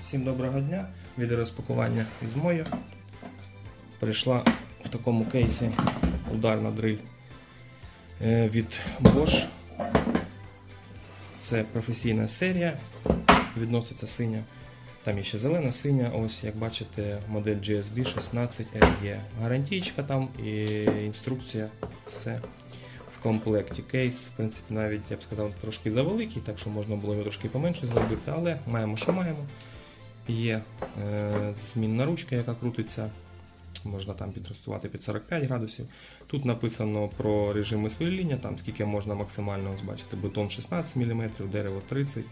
Всім доброго дня! Відеорозпакування із Мойо. Прийшла в такому кейсі ударна дриль е, від Bosch. Це професійна серія, відноситься синя. Там є ще зелена синя, ось як бачите, модель GSB 16 LE. Гарантійка там і інструкція, все в комплекті. Кейс, в принципі, навіть я б сказав, трошки завеликий, так що можна було його трошки поменше зробити, але маємо, що маємо. Є е, змінна ручка, яка крутиться. Можна там підростувати під 45 градусів. Тут написано про режими сверління, там скільки можна максимально ось бачити, бетон 16 мм, дерево 30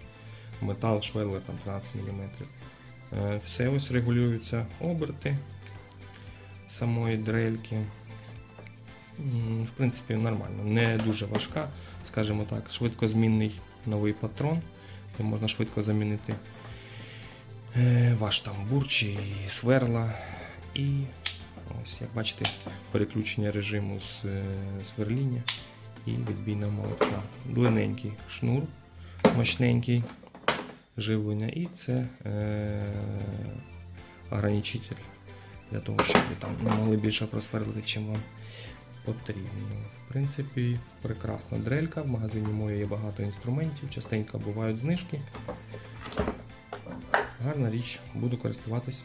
метал швеллер там 13 мм. Е, все ось регулюються оберти самої дрельки. В принципі, нормально, не дуже важка, скажімо так, швидкозмінний новий патрон, можна швидко замінити ваш там бур чи сверла. І ось, як бачите, переключення режиму з е, сверління і відбійна молотка. Длинненький шнур, мощненький живлення, і це е, ограничитель для того, щоб ви там не могли більше просверлити, чим вам потрібно. В принципі, прекрасна дрелька. В магазині моє є багато інструментів, частенько бувають знижки. Гарна річ, буду користуватись.